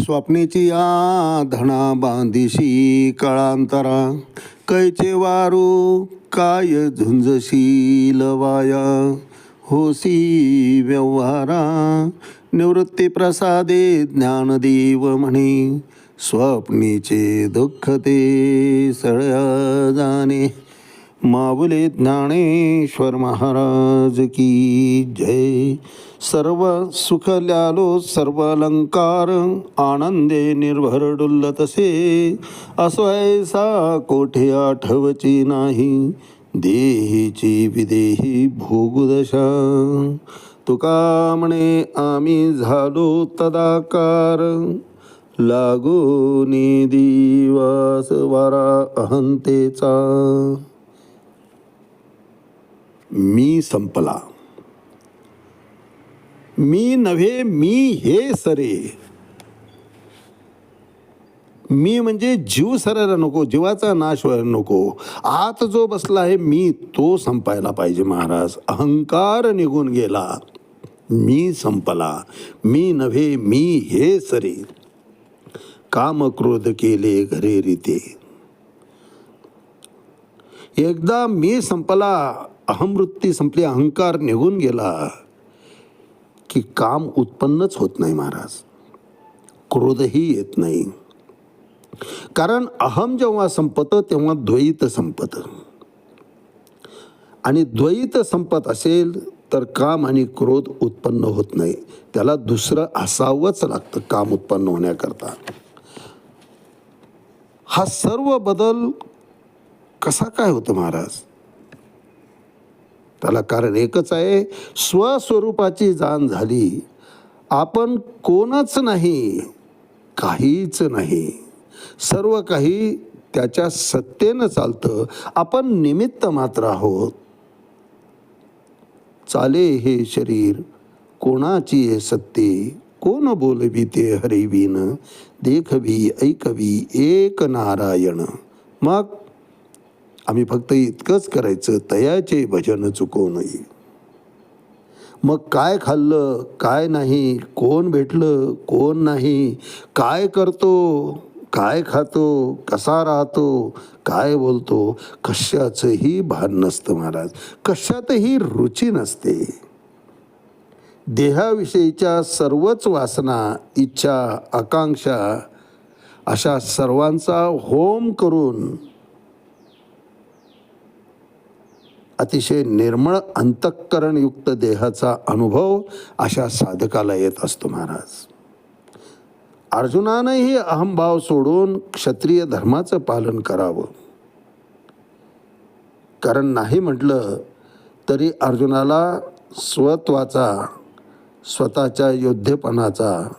स्वप्नेची आधणा बांधिशी काळांतरा cache वारू काय झुंजशील वाया? होसी व्यवहारा निवृत्ती प्रसादे ज्ञानदेव म्हणे स्वप्नीचे दुःख ते सळया जाणे. माऊले ज्ञानेश्वर महाराज की जय. सर्व सुख ल्यालो सर्व अलंकार आनंदे निर्भर डुल्लतसे असवायसा कोठे आठवची नाही देहीची विदेही भोगुदशा. तुका म्हणे आम्ही झालो तदाकार लागूनी दिवस वारा अहंतेचा. मी संपला. मी नव्हे मी हे सरे. मी म्हणजे जीव सरायला नको जीवाचा नाश व्हायला नको. आत जो बसला आहे मी तो संपायला पाहिजे महाराज. अहंकार निघून गेला. मी संपला. मी नव्हे मी हे सरे. काम क्रोध केले घरे रीते. एकदा मी संपला. अहमवृत्ती संपली अहंकार निघून गेला की काम उत्पन्नच होत नाही महाराज. क्रोधही येत नाही. कारण अहम जेव्हा संपतं तेव्हा द्वैत संपत. आणि द्वैत संपत असेल तर काम आणि क्रोध उत्पन्न होत नाही. त्याला दुसरं असावंच लागतं काम उत्पन्न होण्याकरता. हा सर्व बदल कसा काय होतं महाराज? त्याला कारण एकच आहे स्वस्वरूपाची जाण झाली. आपण कोणच नाही काहीच नाही. सर्व काही त्याच्या सत्तेनं चालतं. आपण निमित्त मात्र आहोत. चाले हे शरीर कोणाची हे सत्ते? कोण बोलवी ते हरिवीन देखवी ऐकवी एक नारायण. मग आम्ही फक्त इतकंच करायचं तयाचे भजन चुकवू नये. मग काय खाल्लं काय नाही कोण भेटलं कोण नाही काय करतो काय खातो कसा राहतो काय बोलतो कशाचंही भान नसतं महाराज कशातही रुची नसते. देहाविषयीच्या सर्वच वासना इच्छा आकांक्षा अशा सर्वांचा होम करून अतिशय निर्मळ अंतःकरणयुक्त देहाचा अनुभव अशा साधकाला येत असतो महाराज. अर्जुनानंही अहमभाव सोडून क्षत्रिय धर्माचं पालन करावं. कारण नाही म्हटलं तरी अर्जुनाला स्वत्वाचा स्वतःच्या योद्धेपणाचा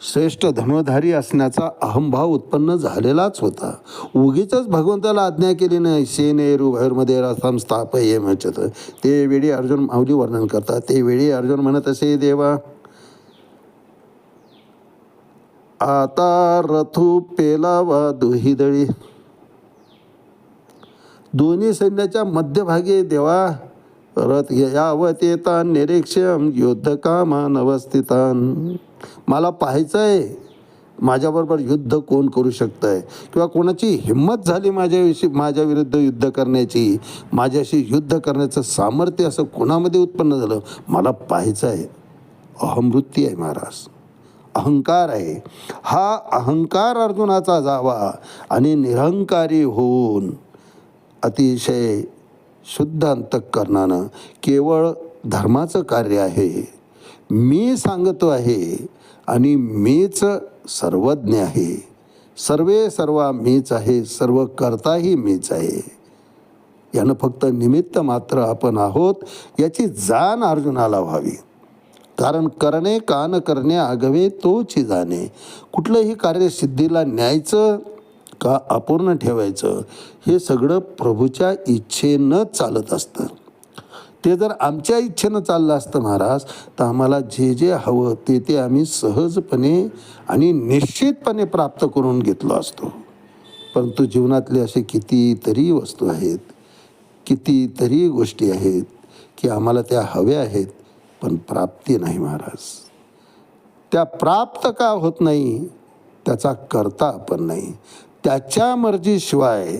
श्रेष्ठ धनुधारी असण्याचा अहंभाव उत्पन्न झालेलाच होता. उगीच भगवंताला आज्ञा केली नाही. सेनेरू भैरमध्ये स्थाप हे म्हणत ते. वेळी अर्जुन माऊली वर्णन करतात. ते वेळी अर्जुन म्हणत असे देवा आता रथू पेलावा दुहिदळी. दोन्ही सैन्याच्या मध्यभागी देवा रथ यावत येतान निरीक्षम युद्ध कामान अवस्थितान. मला पाहायचं आहे माझ्याबरोबर युद्ध कोण करू शकतं आहे किंवा कोणाची हिंमत झाली माझ्याविषयी माझ्या विरुद्ध युद्ध करण्याची? माझ्याशी युद्ध करण्याचं सामर्थ्य असं कोणामध्ये उत्पन्न झालं? मला पाहायचं आहे अहमवृत्ती आहे महाराज. अहंकार आहे. हा अहंकार अर्जुनाचा जावा आणि निरहंकारी होऊन अतिशय शुद्ध अंतःकरणानं केवळ धर्माचं कार्य आहे. मी सांगतो आहे आणि मीच सर्वज्ञ आहे. सर्वे सर्व मीच आहे सर्व करताही मीच आहे. यानं फक्त निमित्त मात्र आपण आहोत याची जाण अर्जुनाला व्हावी. कारण करणे कान करणे आगवे तोची जाणे. कुठलंही कार्य सिद्धीला न्यायचं का अपूर्ण ठेवायचं हे सगळं प्रभूच्या इच्छेनं चालत असतं. ते जर आमच्या इच्छेनं चाललं असतं महाराज तर आम्हाला जे जे हवं ते ते आम्ही सहजपणे आणि निश्चितपणे प्राप्त करून घेतलो असतो. परंतु जीवनातले असे कितीतरी वस्तू आहेत कितीतरी गोष्टी आहेत की आम्हाला त्या हव्या आहेत पण प्राप्ती नाही महाराज. त्या प्राप्त का होत नाही त्याचा करता आपण नाही. त्याच्या मर्जीशिवाय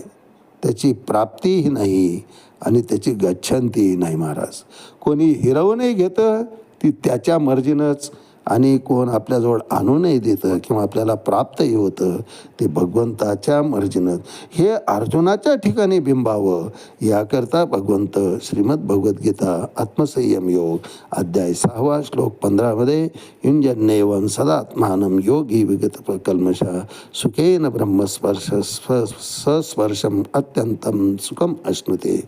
त्याची प्राप्तीही नाही आणि त्याची गच्छंती नाही महाराज. कोणी हिरवूनही घेतं ती त्याच्या मर्जीनंच आणि कोण आपल्याजवळ आणूनही देतं किंवा आपल्याला प्राप्तही होतं ते भगवंताच्या मर्जीनं. हे अर्जुनाच्या ठिकाणी बिंबावं याकरता भगवंत श्रीमद भगवद्गीता आत्मसंयम योग अध्याय सहावा श्लोक पंधरामध्ये युंजन्येवम सदात्मानं योगी विगत कल्मषा सुखेन ब्रह्मस्पर्श स्व सस्पर्शम अत्यंतम सुखम अश्नुते.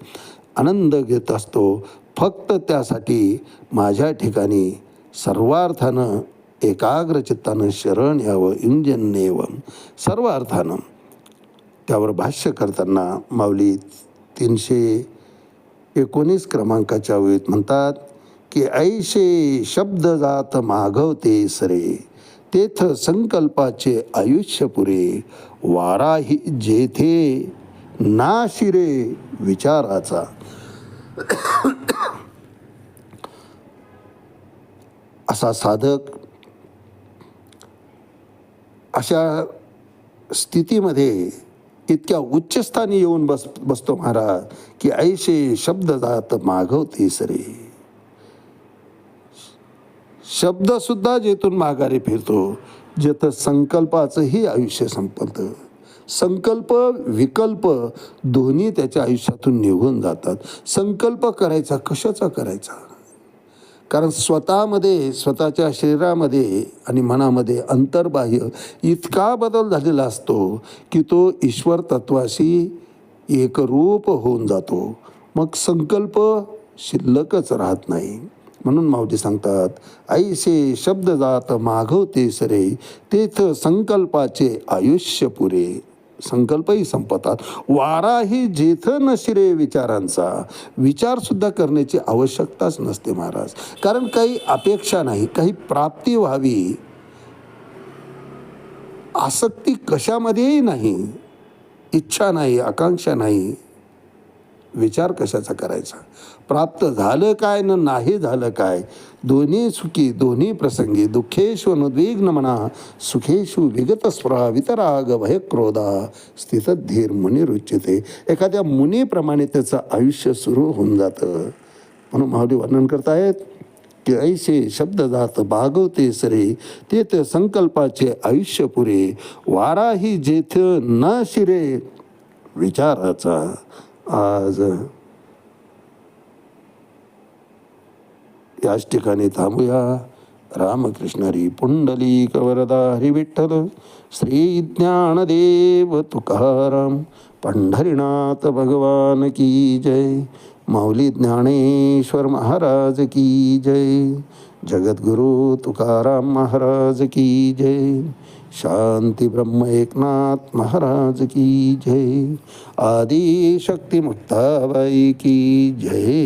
आनंद घेत असतो फक्त त्यासाठी माझ्या ठिकाणी सर्वार्थानं एकाग्र चित्तानं शरण यावं इंजन्येवम सर्व अर्थानं त्यावर भाष्य करताना माऊली तीनशे एकोणीस क्रमांकाच्या वेळेत म्हणतात की ऐशे शब्द जात मागवते सरे तेथ संकल्पाचे आयुष्य पुरे वाराही जेथे नाशिरे विचाराचा. असा साधक अशा स्थितीमध्ये इतक्या उच्चस्थानी येऊन बस बसतो महाराज की ऐशे शब्द जात मागवते सरे. शब्द सुद्धा जेथून माघारी फिरतो जेथं संकल्पाचंही आयुष्य संपतं. संकल्प विकल्प दोन्ही त्याच्या आयुष्यातून निघून जातात. संकल्प करायचा कशाचा करायचा? कारण स्वतःमध्ये स्वतःच्या शरीरामध्ये आणि मनामध्ये अंतर्बाह्य इतका बदल झालेला असतो की तो ईश्वर तत्वाशी एकरूप होऊन जातो. मग संकल्प शिल्लकच राहत नाही. म्हणून मावजी सांगतात ऐसे शब्द जात मागवते सरे तेथ संकल्पाचे आयुष्य पुरे. संकल्पही संपतात. वाराही जेथं नशिरे विचारांचा. विचारसुद्धा करण्याची आवश्यकताच नसते महाराज. कारण काही अपेक्षा नाही काही प्राप्ती व्हावी. आसक्ती कशामध्येही नाही. इच्छा नाही आकांक्षा नाही. विचार कशाचा करायचा? प्राप्त झालं काय न नाही झालं काय? दोन्ही सुखी दोन्ही प्रसंगी दुःखेशु अनुद्विग्न म्हणा सुखेशु विगत स्पृहा वितराग भयक्रोधा स्थित धीर मुनी रुच्यते. एखाद्या मुनीप्रमाणे त्याचं आयुष्य सुरू होऊन जातं. म्हणून माऊली वर्णन करतायत की ऐसे शब्द जात भागवते सरे तेथ संकल्पाचे आयुष्य पुरे वाराही जेथ न शिरे विचाराचा आज याच ठिकाणी थांबूया. रामकृष्णरी पुंडली कवरदा हरी विठ्ठल श्री ज्ञानदेव तुकाराम पंढरीनाथ भगवान की जय माऊली ज्ञानेश्वर महाराज की जय जगद्गुरु तुकाराम महाराज की जय शांती ब्रह्म एकनाथ महाराज की जय आदि शक्ती मुक्ताबाई की जय।